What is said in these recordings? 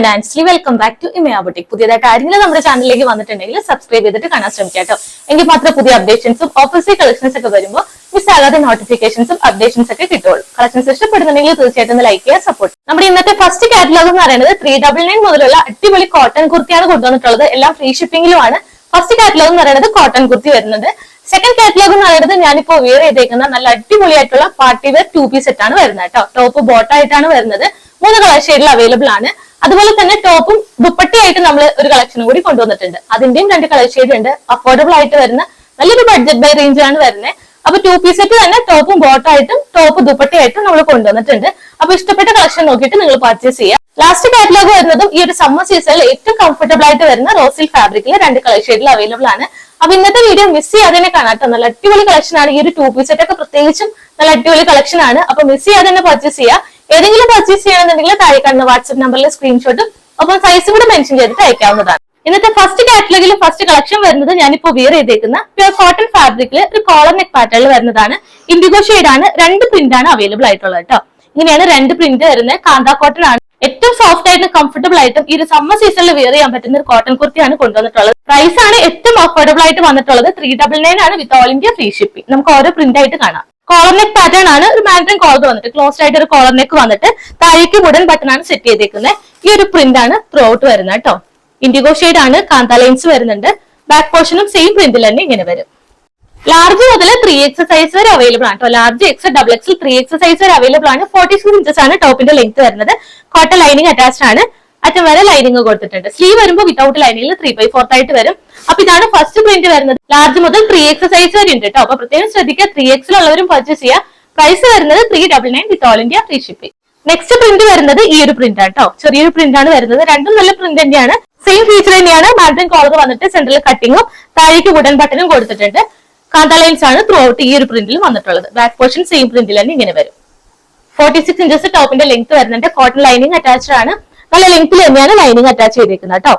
ഞാൻ Ansley welcome back to Imaya boutique പുതിയതായിട്ട് ആരെങ്കിലും നമ്മുടെ ചാനലിലേക്ക് വന്നിട്ടുണ്ടെങ്കിൽ സബ്സ്ക്രൈബ് ചെയ്തിട്ട് കാണാൻ ശ്രമിക്കാം കേട്ടോ. എങ്കിൽ മാത്രമേ പുതിയ അപ്ഡേഷൻസും ഓഫീസിൽ കളക്ഷൻസ് ഒക്കെ വരുമ്പോൾ മിസ് ആകാതെ നോട്ടിഫിക്കേഷൻസും അപ്ഡേഷൻസ് ഒക്കെ കിട്ടുള്ളൂ കളക്ഷൻസ് ഇഷ്ടപ്പെടുന്നുണ്ടെങ്കിൽ തീർച്ചയായിട്ടും ലൈക്ക് ചെയ്യുക സപ്പോർട്ട് നമ്മുടെ ഇന്നത്തെ ഫസ്റ്റ് കാറ്റലോഗ് എന്ന് പറയുന്നത് ത്രീ ഡബിൾ നയൻ മുതലുള്ള അടിപൊളി കോട്ടൺ കുർത്തിയാണ് കൊണ്ടുവന്നിട്ടുള്ളത്. എല്ലാം ഫ്രീ ഷിപ്പിംഗിലുമാണ് ഫസ്റ്റ് കാറ്റലോഗ് എന്ന് പറയുന്നത് കോട്ടൺ കുർത്തി വരുന്നത് സെക്കൻഡ് കാറ്റലോഗ് എന്ന് പറയുന്നത് ഞാനിപ്പോ വെയർ ചെയ്തേക്കുന്ന നല്ല അടിപൊളിയായിട്ടുള്ള party wear two piece set ആണ് വരുന്നത് കേട്ടോ. ടോപ്പ് ബോട്ടായിട്ടാണ് വരുന്നത്. മൂന്ന് കളർ ഷെയ്ഡിൽ അവൈലബിൾ ആണ്. അതുപോലെ തന്നെ ടോപ്പും ദുപ്പട്ടിയായിട്ട് നമ്മൾ ഒരു കളക്ഷനും കൂടി കൊണ്ടുവന്നിട്ടുണ്ട്. അതിന്റെയും രണ്ട് കളർ ഉണ്ട്. അഫോർഡബിൾ ആയിട്ട് വരുന്ന നല്ലൊരു ബഡ്ജറ്റ് ബൈ റേഞ്ചിലാണ് വരുന്നത് അപ്പൊ ടു പീസ് സെറ്റ് തന്നെ ടോപ്പും ബോട്ടായിട്ടും ടോപ്പ് ദുപ്പട്ടയായിട്ടും നമ്മൾ കൊണ്ടുവന്നിട്ടുണ്ട്. അപ്പൊ ഇഷ്ടപ്പെട്ട കളക്ഷൻ നോക്കിയിട്ട് നിങ്ങൾ പർച്ചേസ് ചെയ്യാം. ലാസ്റ്റ് കാറ്റലോഗ് വരുന്നതും ഈ ഒരു സമ്മർ സീസണിൽ ഏറ്റവും കംഫർട്ടബിൾ ആയിട്ട് വരുന്ന റോസിൽ ഫാബ്രിക്കിലെ രണ്ട് കളർ അവൈലബിൾ ആണ്. അപ്പൊ ഇന്നത്തെ വീഡിയോ മിസ് ചെയ്യാതെ തന്നെ കാണാട്ടോ നല്ല അടിപൊളി കളക്ഷൻ ആണ്. ഈ ഒരു ടു പീസ് സെറ്റ് ഒക്കെ പ്രത്യേകിച്ചും നല്ല അടിപൊളി കളക്ഷൻ ആണ്. അപ്പൊ മിസ് ചെയ്യാതെ തന്നെ പർച്ചേസ് ചെയ്യാം. ഏതെങ്കിലും പർച്ചേസ് ചെയ്യണമെന്നുണ്ടെങ്കിൽ താഴെ കാണുന്ന വാട്സ്ആപ്പ് നമ്പറിൽ സ്ക്രീൻഷോട്ടും ഒപ്പം സൈസും കൂടെ മെൻഷൻ ചെയ്തിട്ട് അയക്കാവുന്നതാണ്. ഇന്നത്തെ ഫസ്റ്റ് കാറ്റലോഗിൽ ഫസ്റ്റ് കളക്ഷൻ വരുന്നത് ഞാനിപ്പോ വിയർ ചെയ്തേക്കുന്ന പ്യുർ കോട്ടൺ ഫാബ്രിക്കിൽ ഒരു കോളർ നെക്ക് പാറ്റേണിൽ വരുന്നതാണ്. ഇൻഡിഗോ ആണ്. രണ്ട് പ്രിന്റ് ആണ് അവൈലബിൾ ആയിട്ടുള്ളത് കേട്ടോ ഇങ്ങനെയാണ് രണ്ട് പ്രിന്റ് വരുന്നത്. കാന്ത കോട്ടൺ ആണ്. ഏറ്റവും സോഫ്റ്റ് ആയിട്ടും കംഫർട്ടബിൾ ആയിട്ടും ഈ ഒരു സമ്മർ സീസണിൽ വിയർ ചെയ്യാൻ പറ്റുന്ന ഒരു കോട്ടൺ കുർത്തിയാണ് കൊണ്ടുവന്നിട്ടുള്ളത്. പ്രൈസ് ആണ് ഏറ്റവും അഫോർഡബിൾ ആയിട്ട് വന്നിട്ടുള്ളത്. ത്രീ ഡബിൾ നയൻ ആണ് with all India free shipping നമുക്ക് ഓരോ പ്രിന്റ് ആയിട്ട് കാണാം. കോളർ നെക്ക് പാറ്റേൺ ആണ് ഒരു മാൻഡ്രിൻ കോളർ വന്നിട്ട് ക്ലോസ്ഡ് ആയിട്ട് ഒരു കോളർ നെക്ക് വന്നിട്ട് താഴേക്ക് വുഡൻ ബട്ടൺ ആണ് സെറ്റ് ചെയ്തേക്കുന്നത് ഈ ഒരു പ്രിന്റ് ആണ് ത്രൂ ഔട്ട് വരുന്നത് കേട്ടോ. ഇൻഡിഗോ ഷെയ്ഡ് ആണ് കാന്ത ലൈൻസ് വരുന്നുണ്ട്. ബാക്ക് പോർഷനും സെയിം പ്രിന്റിൽ തന്നെ ഇങ്ങനെ വരും. ലാർജ് മുതൽ ത്രീ എക്സ് സൈസ് വരെ അവൈലബിൾ ആണ് കേട്ടോ. Large X double X three X size വരെ അവൈലബിൾ ആണ്. ഫോർട്ടി സിക്സ് ഇഞ്ചസ് ആണ് ടോപ്പിന്റെ ലെങ്ത് വരുന്നത്. കോട്ടൺ ലൈനിങ് അറ്റാച്ച്ഡ് ആണ്. അറ്റം വരെ ലൈനിങ് കൊടുത്തിട്ടുണ്ട്. സ്ലീവ് വരുമ്പോൾ വിതൗട്ട് ലൈനിങ്ങിൽ ത്രീ ബൈ ഫോർത്ത് ആയിട്ട് വരും. അപ്പൊ ഇതാണ് ഫസ്റ്റ് പ്രിന്റ് വരുന്നത്. ലാർജ് മുതൽ ത്രീ എക്സ് സൈസ് വരെ ഉണ്ട് കേട്ടോ അപ്പൊ പ്രത്യേകം ശ്രദ്ധിക്കുക ത്രീ എക്സിലുള്ളവരും പർച്ചേസ് ചെയ്യുക. പ്രൈസ് വരുന്നത് three double nine with all India free shipping next print വരുന്നത് ഈ ഒരു പ്രിന്റ് ആണ് കേട്ടോ ചെറിയൊരു പ്രിന്റ് ആണ് വരുന്നത്. രണ്ടും നല്ല പ്രിന്റ് തന്നെയാണ്. സെയിം ഫീച്ചർ തന്നെയാണ്. മാൻഡ്രിൻ കോളർ വന്നിട്ട് സെന്ററിൽ കട്ടിങ്ങും താഴേക്ക് വുഡൻ ബട്ടനും കൊടുത്തിട്ടുണ്ട്. കാന്ത ലൈൻസ് ആണ് ത്രൂ ഔട്ട് ഈ ഒരു പ്രിന്റിൽ വന്നിട്ടുള്ളത്. ബാക്ക് പോർഷൻ സെയിം പ്രിന്റിൽ തന്നെ ഇങ്ങനെ വരും. ഫോർട്ടി സിക്സ് ഇഞ്ചസ് ടോപ്പിന്റെ ലെങ്ത് വരുന്നുണ്ട്. കോട്ടൺ ലൈനിങ് അറ്റാച്ച്ഡ് ആണ്. നല്ല ലെങ്ത്തിൽ തന്നെയാണ് ലൈനിങ് അറ്റാച്ച് ചെയ്തിരിക്കുന്നത് കേട്ടോ.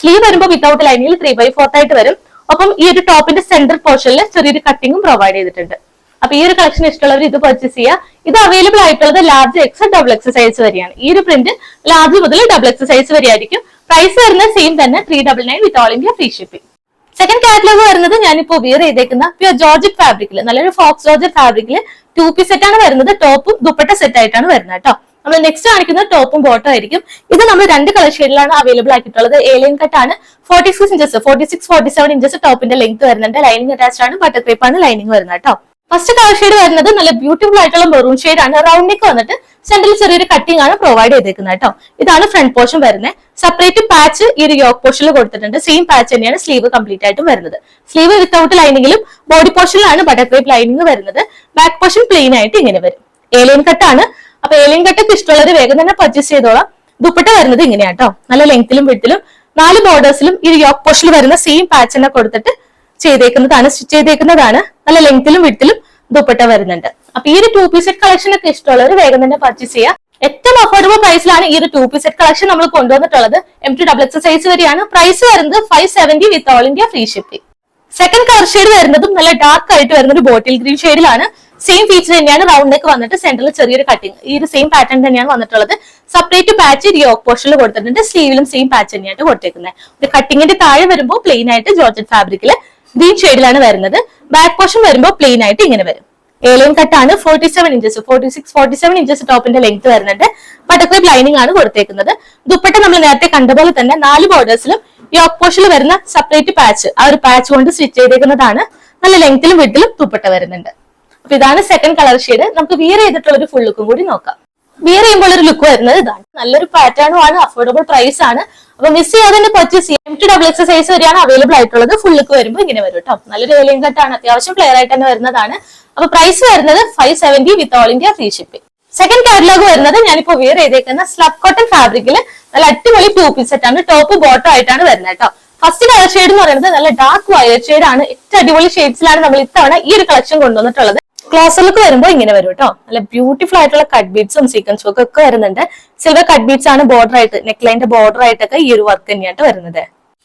സ്ലീവ് വരുമ്പോൾ without lining three by fourth ആയിട്ട് വരും. അപ്പം ഈ ഒരു ടോപ്പിന്റെ സെന്റർ പോർഷനിൽ ചെറിയൊരു കട്ടിങ്ങും പ്രൊവൈഡ് ചെയ്തിട്ടുണ്ട്. അപ്പൊ ഈ ഒരു കളക്ഷൻ ഇഷ്ടമുള്ളവർ ഇത് പർച്ചേസ് ചെയ്യുക ഇത് അവൈലബിൾ ആയിട്ടുള്ളത് large X double X size വരെയാണ്. ഈ ഒരു പ്രിന്റ് ലാർജ് മുതൽ ഡബിൾ എക്സ് സൈസ് വരെ ആയിരിക്കും പ്രൈസ് വരുന്നത് സെയിം തന്നെ three double nine with all India free shipping second catalogue വരുന്നത് ഞാനിപ്പോ വിയർ ചെയ്തേക്കുന്ന പ്യർ ജോർജറ്റ് ഫാബ്രിക്കിൽ നല്ലൊരു ഫോക്സ് ജോർജ് ഫാബ്രിക്കിൽ ടു പീസ് സെറ്റ് ആണ് വരുന്നത്. ടോപ്പും ദുപ്പട്ട സെറ്റ് ആയിട്ടാണ് വരുന്നത് കേട്ടോ. നമ്മൾ നെക്സ്റ്റ് കാണിക്കുന്നത് ടോപ്പും ബോട്ടും ആയിരിക്കും. ഇത് നമ്മൾ രണ്ട് കളർ ഷെയ്ഡിലാണ് അവൈലബിൾ ആക്കിയിട്ടുള്ളത്. ഏലിയൻ കട്ട് ആണ്. Forty six inches forty six forty seven inches ടോപ്പിന്റെ ലെങ്ത് വരുന്നുണ്ട്. ലൈനിങ് അറ്റാച്ച് ആണ്. ബട്ടർ ക്രേപ്പ് ആണ് ലൈനിങ് വരുന്നത് കേട്ടോ. ഫസ്റ്റ് കളർ ഷെയ്ഡ് വരുന്നത് നല്ല ബ്യൂട്ടിഫുൾ ആയിട്ടുള്ള മെറൂൺ ഷെയ്ഡ് ആണ്. റൗണ്ട് വന്നിട്ട് സെന്ററിൽ ചെറിയൊരു കട്ടിംഗ് ആണ് പ്രൊവൈഡ് ചെയ്തേക്കുന്നത് കേട്ടോ. ഇതാണ് ഫ്രണ്ട് പോർഷൻ വരുന്നത്. സെപ്പറേറ്റ് പാച്ച് ഈ ഒരു യോക്ക് പോർഷനിൽ കൊടുത്തിട്ടുണ്ട്. സെയിം പാച്ച് തന്നെയാണ് സ്ലീവ് കംപ്ലീറ്റ് ആയിട്ടും വരുന്നത്. സ്ലീവ് വിത്തൗട്ട് ലൈനിങ്ങിലും ബോഡി പോർഷനിലാണ് ബട്ടർ ക്രേപ്പ് ലൈനിങ് വരുന്നത്. ബാക്ക് പോർഷൻ പ്ലെയിൻ ആയിട്ട് ഇങ്ങനെ വരും. ഏലിയൻ കട്ടാണ് അപ്പൊ ഏലിയൻ കട്ടൊക്കെ ഇഷ്ടമുള്ളവർ വേഗം തന്നെ പർച്ചേസ് ചെയ്തോളാം. ദുപ്പട്ട വരുന്നത് ഇങ്ങനെയാട്ടോ നല്ല ലെങ്ത്തിലും വിട്ടിലും നാല് ബോർഡേഴ്സിലും ഈ യോക്ക് പോസ്റ്റിൽ വരുന്ന സെയിം പാച്ച് തന്നെ കൊടുത്തിട്ട് ചെയ്തേക്കുന്നതാണ് സ്റ്റിച്ച് ചെയ്തേക്കുന്നതാണ്. നല്ല ലെങ്ത്തിലും വിട്ടിലും ദുപ്പട്ട വരുന്നുണ്ട്. അപ്പൊ ഈ ഒരു ടു പീസ് സെറ്റ് കളക്ഷൻ ഒക്കെ ഇഷ്ടമുള്ളവർ വേഗം തന്നെ പർച്ചേസ് ചെയ്യുക ഏറ്റവും അഫോർഡബിൾ പ്രൈസിലാണ് ഈ ഒരു ടു പീസ് സെറ്റ് കളക്ഷൻ നമ്മൾ കൊണ്ടുവന്നിട്ടുള്ളത്. M to double X size വരെയാണ്. പ്രൈസ് വരുന്നത് five seventy with all India free shipping second colour shade വരുന്നതും നല്ല ഡാർക്ക് ആയിട്ട് വരുന്ന ഒരു ബോട്ടിൽ ഗ്രീൻ ഷെയ്ഡിലാണ് സെയിം ഫീച്ചർ തന്നെയാണ് റൗണ്ട് നെക്ക് വന്നിട്ട് സെന്ററിൽ ചെറിയൊരു കട്ടിങ് ഈ ഒരു സെയിം പാറ്റേൺ തന്നെയാണ് വന്നിട്ടുള്ളത്. സെപ്പറേറ്റ് പാച്ച് യോക്ക് പോർഷനിൽ കൊടുത്തിട്ടുണ്ട്. സ്ലീവിലും സെയിം പാച്ച് തന്നെയായിട്ട് കൊടുത്തേക്കുന്നത്. ഒരു കട്ടിങ്ങിന്റെ താഴെ വരുമ്പോൾ പ്ലെയിൻ ആയിട്ട് ജോർജറ്റ് ഫാബ്രിക്കിൽ ഗ്രീൻ ഷെയ്ഡിലാണ് വരുന്നത്. ബാക്ക് പോർഷൻ വരുമ്പോൾ പ്ലെയിൻ ആയിട്ട് ഇങ്ങനെ വരും. A-line കട്ടാണ് forty seven inches forty six forty seven inches ടോപ്പിന്റെ ലെങ്ത് വരുന്നുണ്ട്. ബട്ടർക്രേപ്പ് ലൈനിങ് ആണ് കൊടുത്തേക്കുന്നത്. ദുപ്പട്ട നമ്മൾ നേരത്തെ കണ്ട പോലെ തന്നെ നാല് ബോർഡേഴ്സിലും യോക്ക് പോർഷനിൽ വരുന്ന സെപ്പറേറ്റ് പാച്ച് ആ ഒരു പാച്ച് കൊണ്ട് സ്റ്റിച്ച് ചെയ്തേക്കുന്നതാണ്. നല്ല ലെങ്ത്തിലും വിട്ടിലും ദുപ്പട്ട വരുന്നുണ്ട്. അപ്പൊ ഇതാണ് സെക്കൻഡ് കളർ ഷെയ്ഡ് നമുക്ക് വിയർ ചെയ്തിട്ടുള്ള ഒരു ഫുൾ ലുക്കും കൂടി നോക്കാം. വിയർ ചെയ്യുമ്പോൾ ഒരു ലുക്ക് വരുന്നത് ഇതാണ്. നല്ലൊരു പാറ്റേണും ആണ് അഫോർഡബിൾ പ്രൈസ് ആണ്. അപ്പൊ മിസ് ചെയ്യാതെ തന്നെ purchase M to double X size വരെയാണ് അവൈലബിൾ ആയിട്ടുള്ളത്. ഫുൾ ലുക്ക് വരുമ്പോൾ ഇങ്ങനെ വരും കേട്ടോ നല്ലൊരു ഏലിയൻ കട്ടാണ് അത്യാവശ്യം ഫ്ലെയർ ആയിട്ട് തന്നെ വരുന്നതാണ്. അപ്പൊ പ്രൈസ് വരുന്നത് five seventy with all India free shipping second catalogue വരുന്നത് ഞാനിപ്പോ വിയർ ചെയ്തേക്കുന്ന സ്ലബ് കോട്ടൺ ഫാബ്രിക്കിൽ നല്ല അടിപൊളി പീസ് സെറ്റ് ആണ്. ടോപ്പ് ബോട്ടം ആയിട്ടാണ് വരുന്നത് കേട്ടോ ഫസ്റ്റ് കളർ ഷെയ്ഡ് എന്ന് പറയുന്നത് നല്ല ഡാർക്ക് വയലറ്റ് ഷെയ്ഡ് ആണ്. ഏറ്റവും അടിപൊളി ഷെയ്ഡ്സിലാണ് നമ്മൾ ഇത്തവണ ഈ ഒരു കളക്ഷൻ കൊണ്ടുവന്നിട്ടുള്ളത്. ക്ലോസർ ലുക്ക് വരുമ്പോൾ ഇങ്ങനെ വരും കേട്ടോ നല്ല ബ്യൂട്ടിഫുൾ ആയിട്ടുള്ള കട്ട് ബീഡ്സും സീക്വൻസും ഒക്കെ ഒക്കെ വരുന്നുണ്ട്. സിൽവർ കട്ട് ബീഡ്സ് ആണ് ബോർഡർ ആയിട്ട് നെക്ക് ലൈന്റെ ബോർഡർ ആയിട്ടൊക്കെ ഈ ഒരു വർക്ക് തന്നെയായിട്ട് വരുന്നത്.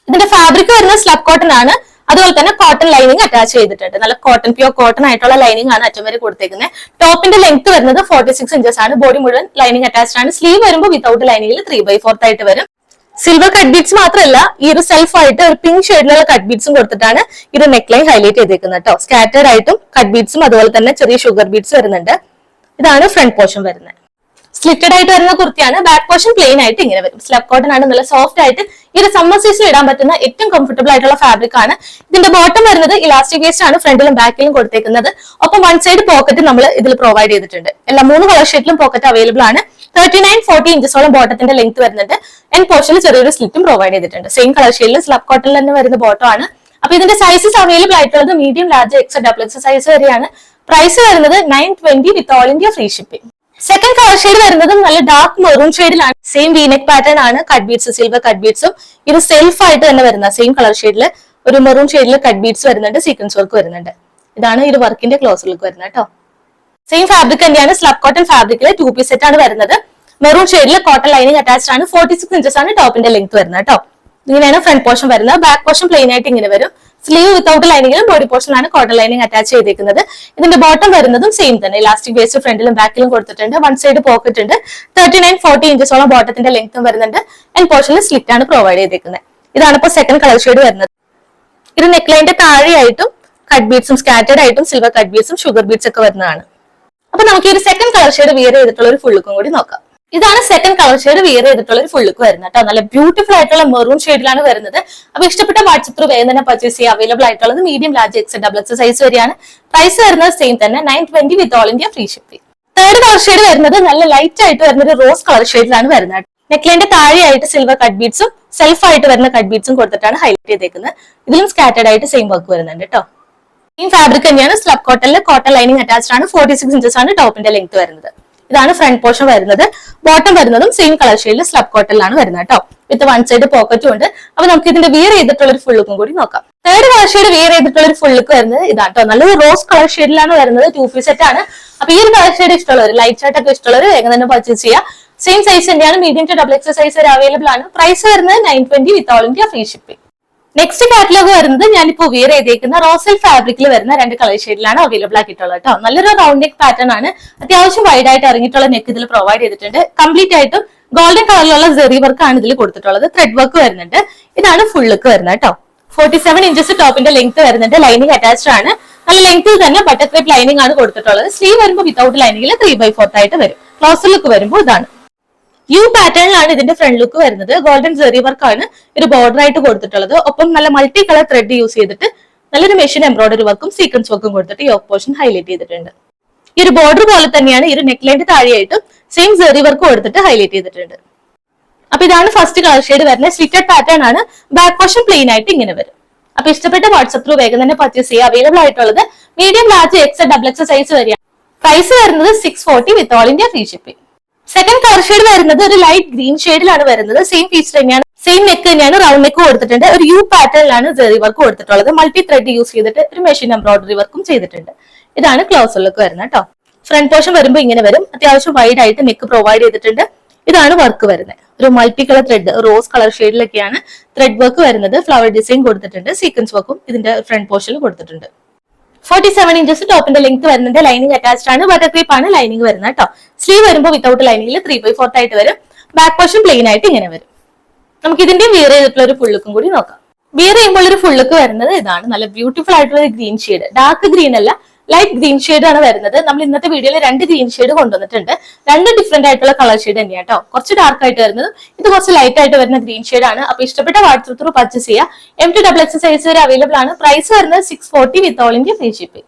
ഇതിന്റെ ഫാബ്രിക് വരുന്നത് സ്ലബ് കോട്ടൺ ആണ്. അതുപോലെ തന്നെ കോട്ടൺ ലൈനിങ് അറ്റാച്ച് ചെയ്തിട്ടുണ്ട്. നല്ല കോട്ടൺ പ്യൂർ കോട്ടൺ ആയിട്ടുള്ള ലൈനിങ് ആണ് അറ്റം വരെ കൊടുത്തേക്കുന്നത്. ടോപ്പിന്റെ ലെങ്ത് വരുന്നത് ഫോർട്ടി സിക്സ് ഇഞ്ചസ് ആണ്. ബോഡി മുഴുവൻ ലൈനിങ് അറ്റാച്ച് ആണ്. സ്ലീവ് വരുമ്പോൾ വിതൗട്ട് ലൈനിങ്ങിൽ ത്രീ ബൈ ഫോർത്ത് ആയിട്ട് വരും. സിൽവർ കട്ട് ബീഡ്സ് മാത്രമല്ല ഈ ഒരു സെൽഫ് ആയിട്ട് ഒരു പിങ്ക് ഷെയ്ഡിലുള്ള കട്ട് ബീഡ്സും കൊടുത്തിട്ടാണ് ഈ ഒരു നെക്ക് ലൈൻ ഹൈലൈറ്റ് ചെയ്തേക്കുന്നത് കേട്ടോ സ്കാറ്റേഡ് ആയിട്ടും കട്ട് ബീഡ്സും അതുപോലെ തന്നെ ചെറിയ ഷുഗർ ബീഡ്സ് വരുന്നുണ്ട്. ഇതാണ് ഫ്രണ്ട് പോർഷൻ വരുന്നത്. സ്ലിറ്റഡ് ആയിട്ട് വരുന്ന കുർത്തിയാണ് ബാക്ക് പോർഷൻ പ്ലെയിൻ ആയിട്ട് ഇങ്ങനെ വരും. സ്ലബ് കോട്ടൺ ആണ് നല്ല സോഫ്റ്റ് ആയിട്ട് ഒരു സമ്മർ സീസൺ ഇടാൻ പറ്റുന്ന ഏറ്റവും കംഫർട്ടബിൾ ആയിട്ടുള്ള ഫാബ്രിക് ആണ്. ഇതിന്റെ ബോട്ടം വരുന്നത് ഇലാസ്റ്റിക് വേസ്റ്റ് ആണ്. ഫ്രണ്ടിലും ബാക്കിലും കൊടുത്തേക്കുന്നത്. ഒപ്പം വൺ സൈഡ് പോക്കറ്റ് നമ്മൾ ഇതിൽ പ്രൊവൈഡ് ചെയ്തിട്ടുണ്ട്. എല്ലാ മൂന്ന് കളർ ഷീറ്റിലും പോക്കറ്റ് അവൈലബിൾ ആണ്. തേർട്ടി നയൻ ഫോർട്ടി ഇഞ്ചസോളം ബോട്ടത്തിന്റെ ലെങ്ത് വരുന്നുണ്ട്. എൻ പോർഷനിൽ ചെറിയൊരു സ്ലിറ്റും പ്രൊവൈഡ് ചെയ്തിട്ടുണ്ട്. സെയിം കളർ ഷീറ്റിൽ സ്ലബ് കോട്ടണിൽ തന്നെ വരുന്ന ബോട്ടം ആണ്. അപ്പൊ ഇതിന്റെ സൈസസ് അവൈലബിൾ ആയിട്ടുള്ളത് medium large X double X size വരെയാണ്. പ്രൈസ് വരുന്നത് nine twenty with all India free shipping second colour shade വരുന്നത് നല്ല ഡാർക്ക് മെറൂൺ ഷെയ്ഡിലാണ് സെയിം വീനെക് പാറ്റേൺ ആണ് കട്ട് ബീഡ്സ് സിൽവർ കട്ട് ബീഡ്സും ഇത് സെൽഫ് ആയിട്ട് തന്നെ വരുന്ന സെയിം കളർ ഷെയ്ഡിൽ ഒരു മെറൂൺ ഷെയ്ഡിൽ കട്ട് ബീഡ്സ് വരുന്നുണ്ട് സീക്വൻസ് വർക്ക് വരുന്നുണ്ട്. ഇതാണ് ഈ വർക്കിന്റെ ക്ലോസ് ലുക്ക് വരുന്നത് കേട്ടോ. സെയിം ഫാബ്രിക് തന്നെയാണ് സ്ലബ് കോട്ടൺ ഫാബ്രിക്കിൽ ടു പീസ് സെറ്റ് ആണ് വരുന്നത്. മെറൂൺ ഷെയ്ഡിൽ കോട്ടൺ ലൈനിങ് അറ്റാച്ച്ഡ് ആണ് ഫോർട്ടി സിക്സ് ഇഞ്ചസ് ആണ് ടോപ്പിന്റെ ലെങ്ത് വരുന്നത് കേട്ടോ. ഇങ്ങനെയാണ് ഫ്രണ്ട് പോർഷൻ വരുന്നത്. ബാക്ക് പോർഷൻ പ്ലെയിൻ ആയിട്ട് ഇങ്ങനെ വരും. സ്ലീവ് വിത്തൗട്ട് ലൈനിങ്ങിലും ബോഡി പോർഷനിലാണ് കോട്ടൺ ലൈനിങ് അറ്റാച്ച് ചെയ്തേക്കുന്നത്. ഇതിന്റെ ബോട്ടം വരുന്നതും സെയിം തന്നെ. ഇലാസ്റ്റിക് വേസ്റ്റ് ഫ്രണ്ടിലും ബാക്കിലും കൊടുത്തിട്ടുണ്ട്. വൺ സൈഡ് പോക്കറ്റ് ഉണ്ട്. തേർട്ടി നയൻ ഫോർട്ടി ഇഞ്ചസോളം ബോട്ടത്തിന്റെ ലെങ്ത്തും വരുന്നുണ്ട്. ആൻഡ് പോർഷനിൽ സ്ലിറ്റ് ആണ് പ്രൊവൈഡ് ചെയ്തിരിക്കുന്നത് ഇതാണ് ഇപ്പോൾ സെക്കൻഡ് കളർ ഷെയ്ഡ് വരുന്നത്. ഇത് നെക്ക് ലൈനിന്റെ താഴെയായിട്ടും കട്ട് ബീഡ്സും സ്കാറ്റേഡ് ആയിട്ടും സിൽവർ കട്ട് ബീഡ്സും ഷുഗർ ബീഡ്സ് ഒക്കെ വരുന്നതാണ്. അപ്പൊ നമുക്ക് ഈ ഒരു സെക്കൻഡ് കളർ ഷെയ്ഡ് വിയർ ചെയ്തിട്ടുള്ള ഒരു ഫുള്ളുക്കും കൂടി നോക്കാം. ഇതാണ് സെക്കൻഡ് കളർ ഷെയ്ഡ് വിയർ ചെയ്തിട്ടുള്ള ഒരു ഫുള്ളുക്ക് വരുന്നത് കേട്ടോ. നല്ല ബ്യൂട്ടിഫുൾ ആയിട്ടുള്ള മെറൂൺ ഷെയ്ഡിലാണ് വരുന്നത്. അപ്പൊ ഇഷ്ടപ്പെട്ട വാട്സപ്പ് ത്രൂ വേഗം തന്നെ പർച്ചേസ് ചെയ്യാൻ അവൈലബിൾ ആയിട്ടുള്ളത് medium large X double X size വരെയാണ്. പ്രൈസ് വരുന്നത് സെയിം തന്നെ. Nine twenty with all India free shipping third colour shade വരുന്നത് നല്ല ലൈറ്റ് ആയിട്ട് വരുന്ന ഒരു റോസ് കളർ ഷെയ്ഡിലാണ് വരുന്നത് നെക്ലൈന്റെ താഴെയായിട്ട് സിൽവർ കട്ട് ബീഡ്സും സെൽഫ് ആയിട്ട് വരുന്ന കട്ട് ബീഡ്സും കൊടുത്തിട്ടാണ് ഹൈലൈറ്റ് ചെയ്തേക്കുന്നത്. ഇതിലും സ്കാറ്റേഡ് ആയിട്ട് സെയിം വർക്ക് വരുന്നുണ്ട് കേട്ടോ. ഈ ഫാബ്രിക് തന്നെയാണ് സ്ലബ് കോട്ടണിൽ കോട്ടൺ ലൈനിങ് അറ്റാച്ച്ഡ് ആണ്. ഫോർട്ടി സിക്സ് ഇഞ്ചസ് ആണ് ടോപ്പിന്റെ ലെങ്ത് വരുന്നത്. ഇതാണ് ഫ്രണ്ട് പോർഷൻ വരുന്നത്. ബോട്ടം വരുന്നതും സെയിം കളർ ഷെയ്ഡിൽ സ്ലബ് കോട്ടലാണ് വരുന്നത് കേട്ടോ വിത്ത് വൺ സൈഡ് പോക്കറ്റും ഉണ്ട്. അപ്പൊ നമുക്ക് ഇതിന്റെ വിയർ ചെയ്തിട്ടുള്ള ഒരു ഫുള്ളുക്കും കൂടി നോക്കാം. തേർഡ് കളർ ഷെയ്ഡ് വിയർ ചെയ്തിട്ടുള്ള ഒരു ഫുള്ളുക്ക് വരുന്നത് ഇതാണ് കേട്ടോ നല്ലൊരു റോസ് കളർ ഷെയ്ഡിലാണ് വരുന്നത്. ടു പീസ് സെറ്റ് ആണ്. അപ്പൊ ഈ ഒരു കളർ ഷെയ്ഡ് ഇഷ്ടമുള്ളവർ ലൈറ്റ് ഷർട്ട് ഒക്കെ ഇഷ്ടമുള്ളവർ വേഗം തന്നെ പർച്ചേസ് ചെയ്യുക സെയിം സൈസ് തന്നെയാണ്. Medium to double X size വരെ അവൈലബിൾ ആണ്. പ്രൈസ് വരുന്നത് nine twenty with all India free shipping next catalogue വരുന്നത് ഞാനിപ്പോ വിയർ ചെയ്തേക്കുന്ന റോസൽ ഫാബ്രിക്കിൽ വരുന്ന രണ്ട് കളർ ഷെയ്ഡിലാണ് അവൈലബിൾ ആക്കിയിട്ടുള്ളത് കേട്ടോ. നല്ലൊരു റൗണ്ട് നെക്ക് പാറ്റേൺ ആണ്. അത്യാവശ്യം വൈഡ് ആയിട്ട് ഇറങ്ങിയിട്ടുള്ള നെക്ക് ഇതിൽ പ്രൊവൈഡ് ചെയ്തിട്ടുണ്ട്. കംപ്ലീറ്റ് ആയിട്ടും ഗോൾഡൻ കളറിലുള്ള ജെറി വർക്ക് ആണ് ഇതിൽ കൊടുത്തിട്ടുള്ളത്. ത്രെഡ് വർക്ക് വരുന്നുണ്ട്. ഇതാണ് ഫുൾ ലുക്ക് വരുന്നത് കേട്ടോ. ഫോർട്ടി സെവൻ ഇഞ്ചസ് ടോപ്പിന്റെ ലെങ്ത് വരുന്നുണ്ട്. ലൈനിങ് അറ്റാച്ച്ഡ് ആണ്. നല്ല ലെങ്ത്തിൽ തന്നെ ബട്ടർ ക്രേപ്പ് ലൈനിങ് ആണ് കൊടുത്തിട്ടുള്ളത്. സ്ലീവ് വരുമ്പോൾ വിതൗട്ട് ലൈനിങ്ങിൽ ത്രീ ബൈ ഫോർത്ത് ആയിട്ട് വരും. ക്ലോസർ ലുക്ക് വരുമ്പോൾ ഇതാണ്. യു പാറ്റേണിലാണ് ഇതിന്റെ ഫ്രണ്ട് ലുക്ക് വരുന്നത്. ഗോൾഡൻ ജെറി വർക്കാണ് ഒരു ബോർഡർ ആയിട്ട് കൊടുത്തിട്ടുള്ളത്. ഒപ്പം നല്ല മൾട്ടി കളർ ത്രെഡ് യൂസ് ചെയ്തിട്ട് നല്ലൊരു മെഷീൻ എംബ്രോയിഡറി വർക്കും സീക്വൻസ് വർക്കും കൊടുത്തിട്ട് യോക്ക് പോർഷൻ ഹൈലൈറ്റ് ചെയ്തിട്ടുണ്ട്. ഈ ഒരു ബോർഡർ പോലെ തന്നെയാണ് ഈ ഒരു നെക്ലൈന്റെ താഴെയായിട്ടും സെയിം ജെറി വർക്ക് കൊടുത്തിട്ട് ഹൈലൈറ്റ് ചെയ്തിട്ടുണ്ട്. അപ്പൊ ഇതാണ് ഫസ്റ്റ് കളർ ഷെയ്ഡ് വരുന്നത്. സ്ലിറ്റഡ് പാറ്റേൺ ആണ്. ബാക്ക് പോർഷൻ പ്ലെയിൻ ആയിട്ട് ഇങ്ങനെ വരും. അപ്പൊ ഇഷ്ടപ്പെട്ട വാട്സപ്പ് ത്രൂ വേഗം തന്നെ പർച്ചേസ് ചെയ്യുക. അവൈലബിൾ ആയിട്ടുള്ളത് medium large X double X size വരെയാണ്. പ്രൈസ് വരുന്നത് six forty with all India free shipping second colour shade വരുന്നത് ഒരു ലൈറ്റ് ഗ്രീൻ ഷെയ്ഡിലാണ് വരുന്നത്. സെയിം ഫീച്ചർ തന്നെയാണ് സെയിം നെക്ക് തന്നെയാണ് റൗണ്ട് നെക്ക് കൊടുത്തിട്ടുണ്ട്. ഒരു യു പാറ്റേണിലാണ് ജെറി വർക്ക് കൊടുത്തിട്ടുള്ളത്. മൾട്ടി ത്രെഡ് യൂസ് ചെയ്തിട്ട് ഒരു മെഷീൻ എംബ്രോയിഡറി വർക്കും ചെയ്തിട്ടുണ്ട്. ഇതാണ് ക്ലോസ് ലുക്ക് വരുന്നത് കേട്ടോ ഫ്രണ്ട് പോർഷൻ വരുമ്പോൾ ഇങ്ങനെ വരും. അത്യാവശ്യം വൈഡ് ആയിട്ട് നെക്ക് പ്രൊവൈഡ് ചെയ്തിട്ടുണ്ട്. ഇതാണ് വർക്ക് വരുന്നത്. ഒരു multi colour thread rose colour ഷെയ്ഡിലൊക്കെയാണ് thread work വരുന്നത്. ഫ്ലവർ ഡിസൈൻ കൊടുത്തിട്ടുണ്ട്. സീക്വൻസ് വർക്കും ഇതിന്റെ ഫ്രണ്ട് പോർഷനിൽ കൊടുത്തിട്ടുണ്ട്. ഫോർട്ടി സെവൻ ഇഞ്ചസ് ടോപ്പിന്റെ ലെങ്ത് വരുന്നുണ്ട് ലൈനിങ് അറ്റാച്ച്ഡ് ആണ്. ബട്ടർ ക്രീപ്പ് ആണ് ലൈനിങ് വരുന്നത് കേട്ടോ. സ്ലീവ് വരുമ്പോൾ വിത്തൗട്ട് ലൈനിങ്ങിൽ ത്രീ ബൈ ഫോർത്ത് ആയിട്ട് വരും. ബാക്ക് പോർഷൻ പ്ലെയിൻ ആയിട്ട് ഇങ്ങനെ വരും. നമുക്ക് ഇതിന്റെ വിയർ ചെയ്തിട്ടുള്ള ഒരു ഫുൾ ലുക്കും കൂടി നോക്കാം. വിയർ ചെയ്യുമ്പോൾ ഒരു ഫുള്ളുക്ക് വരുന്നത് ഇതാണ്. നല്ല ബ്യൂട്ടിഫുൾ ആയിട്ടുള്ള ഒരു ഗ്രീൻ ഷെയ്ഡ് ഡാർക്ക് ഗ്രീൻ അല്ല ലൈറ്റ് ഗ്രീൻ ഷെയ്ഡ് ആണ് വരുന്നത്. നമ്മൾ ഇന്നത്തെ വീഡിയോയിൽ രണ്ട് ഗ്രീൻ ഷെയ്ഡ് കൊണ്ടുവന്നിട്ടുണ്ട്. രണ്ട് ഡിഫറെന്റ് ആയിട്ടുള്ള കളർ ഷെയ്ഡ് തന്നെയാണ് കേട്ടോ കുറച്ച് ഡാർക്ക് ആയിട്ട് വരുന്നത് ഇത് കുറച്ച് ലൈറ്റ് ആയിട്ട് വരുന്ന ഗ്രീൻ ഷെയ്ഡ് ആണ്. അപ്പൊ ഇഷ്ടപ്പെട്ട വാട്സപ്പ് ത്രൂ പർച്ചേസ് ചെയ്യുക M to double X size വരെ അവൈലബിൾ ആണ്. പ്രൈസ് വരുന്നത് six forty with all India free shipping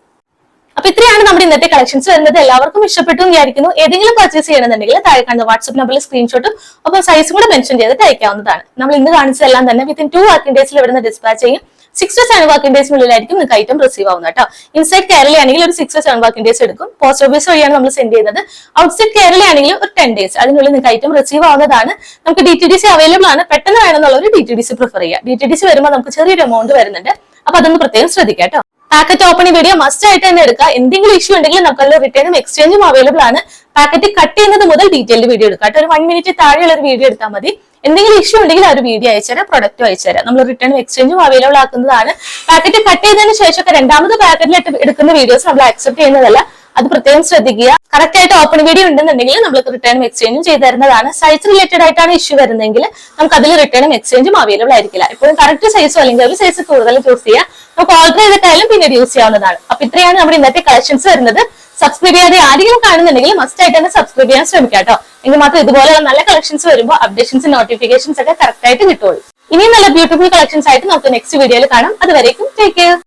അപ്പൊ ഇത്രയാണ് നമ്മുടെ ഇന്നത്തെ കളക്ഷൻസ് വരുന്നത്. എല്ലാവർക്കും ഇഷ്ടപ്പെട്ടു വിചാരിക്കുന്നു. ഏതെങ്കിലും പർച്ചേസ് ചെയ്യണമെന്നുണ്ടെങ്കിൽ താഴെ കാണുന്ന വാട്സ്ആപ്പ് നമ്പറിൽ സ്ക്രീൻഷോട്ടും ഒപ്പം സൈസും കൂടെ മെൻഷൻ ചെയ്തിട്ട് അയക്കാവുന്നതാണ്. നമ്മൾ ഇന്ന് കാണിച്ചതെല്ലാം തന്നെ വിത്തിൻ ടു വർക്കിംഗ് ഡേയ്സിൽ ഇവിടുന്ന് ഡിസ്പാച്ച് ചെയ്യും. സിക്സ് ടു സെവൻ വർക്കിംഗ് ഡേയ്സിനുള്ളിലായിരിക്കും നിങ്ങൾക്ക് ഐറ്റം റിസീവ് ആവുന്നത് കേട്ടോ ഇൻസൈഡ് കേരള ആണെങ്കിൽ ഒരു six to seven working days എടുക്കും. പോസ്റ്റ് ഓഫീസ് വഴിയാണ് നമ്മൾ സെൻഡ് ചെയ്യുന്നത്. ഔട്ട്സൈഡ് കേരള ആണെങ്കിൽ ഒരു ടെൻ ഡേയ്സ് അതിനുള്ളിൽ നിങ്ങൾക്ക് ഐറ്റം റിസീവ് ആവുന്നതാണ്. നമുക്ക് D T D C available ആണ്. പെട്ടെന്ന് വേണമെന്നുള്ളവർ D T D C prefer ചെയ്യുക ഡി ടി ഡി സി വരുമ്പോൾ നമുക്ക് ചെറിയൊരു എമൗണ്ട് വരുന്നുണ്ട്. അപ്പൊ അതൊന്ന് പ്രത്യേകം ശ്രദ്ധിക്കാം കേട്ടോ പാക്കറ്റ് ഓപ്പണിംഗ് വീഡിയോ മസ്റ്റ് ആയിട്ട് തന്നെ എടുക്കുക. എന്തെങ്കിലും ഇഷ്യൂ ഉണ്ടെങ്കിൽ നമുക്ക് അതിൽ റിട്ടേണും എക്സ്ചേഞ്ചും അവൈലബിൾ ആണ്. പാക്കറ്റ് കട്ട് ചെയ്യുന്നത് മുതൽ ഡീറ്റെയിൽഡ് വീഡിയോ എടുക്കുക കേട്ടോ ഒരു വൺ മിനിറ്റ് താഴെയുള്ള ഒരു വീഡിയോ എടുത്താൽ മതി. എന്തെങ്കിലും ഇഷ്യൂ ഉണ്ടെങ്കിൽ ആ ഒരു വീഡിയോ അയച്ചുതരാം പ്രൊഡക്റ്റും അയച്ചുതരാം നമ്മൾ റിട്ടേൺ എക്സ്ചേഞ്ചും അവൈലബിൾ ആക്കുന്നതാണ്. പാക്കറ്റ് കട്ട് ചെയ്തതിന് ശേഷം രണ്ടാമത് പാക്കറ്റിലിട്ട് എടുക്കുന്ന വീഡിയോസ് നമ്മൾ അക്സെപ്റ്റ് ചെയ്യുന്നതല്ല. അത് പ്രത്യേകം ശ്രദ്ധിക്കുക. കറക്റ്റ് ആയിട്ട് ഓപ്പൺ വീഡിയോ ഉണ്ടെന്നുണ്ടെങ്കിൽ നമ്മൾക്ക് റിട്ടേണും എക്സ്ചേഞ്ചും ചെയ്തു തരുന്നതാണ്. സൈസ് റിലേറ്റഡ് ആയിട്ടാണ് ഇഷ്യൂ വരുന്നതെങ്കിൽ നമുക്ക് അതിൽ റിട്ടേണും എക്സ്ചേഞ്ചും അവൈലബിൾ ആയിരിക്കില്ല. ഇപ്പോഴും കറക്റ്റ് സൈസോ അല്ലെങ്കിൽ ഒരു സൈസ് കൂടുതൽ ചൂസ് ചെയ്യുക. നമുക്ക് ഓർഡർ ചെയ്തിട്ടായാലും പിന്നീട് യൂസ് ചെയ്യാവുന്നതാണ്. അപ്പൊ ഇത്രയാണ് നമ്മുടെ ഇന്നത്തെ കളക്ഷൻസ് വരുന്നത്. സബ്സ്ക്രൈബ് ചെയ്യാതെ ആരെങ്കിലും കാണുന്നുണ്ടെങ്കിൽ മസ്റ്റ് ആയിട്ട് തന്നെ സബ്സ്ക്രൈബ് ചെയ്യാൻ ശ്രമിക്കാം കേട്ടോ എങ്കിൽ മാത്രം ഇതുപോലെയുള്ള നല്ല കളക്ഷൻസ് വരുമ്പോൾ അപ്ഡേഷൻസ് നോട്ടിഫിക്കേഷൻസ് ഒക്കെ കറക്റ്റ് ആയിട്ട് കിട്ടുള്ളൂ. ഇനിയും നല്ല ബ്യൂട്ടിഫുൾ കളക്ഷൻസ് ആയിട്ട് നമുക്ക് നെക്സ്റ്റ് വീഡിയോയിൽ കാണാം. അതുവരേക്കും ടേക്ക് കെയർ